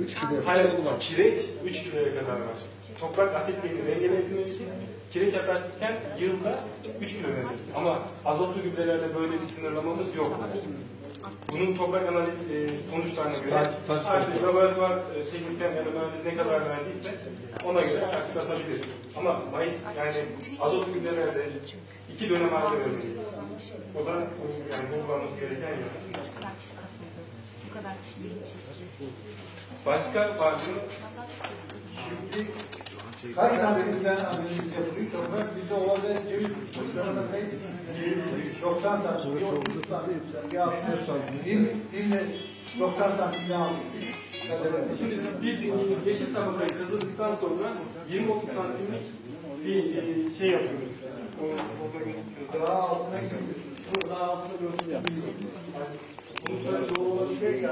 3 kilo. Hayır, kireç 3 kiloya kadar var. Toprak asitliğini dengeleyebilmek için kireç atarsızken yılda 3 kilo verir. Ama azotlu gübrelerde böyle bir sınırlamamız yok. Bunun toprak analiz e, sonuçlarına göre artık laboratuvar e, teknisyen ya da mühendis ne kadar verdiyse ona göre artık atabiliriz. Ama mayıs yani azotlu gübrelerde iki dönem arada vermeliyiz. O da e, yani uygulanması gereken yöntem. Bu kadar kişi Başka farklı Şimdi kaç santimden analiz yapılıyor? Toprak bizde olada ceviz. Boşlarına sayı 90 santim, 30 santim, bir 60 santim. Değil, değil de 90 santimden aldık. Şimdi biz yeşil tabakayı kazıdıktan sonra 20-30 santimlik bir e, şey yapıyoruz. O, orada gözüküyor. Daha altına gidiyor. Bu daha altına gördüm. Sonuçları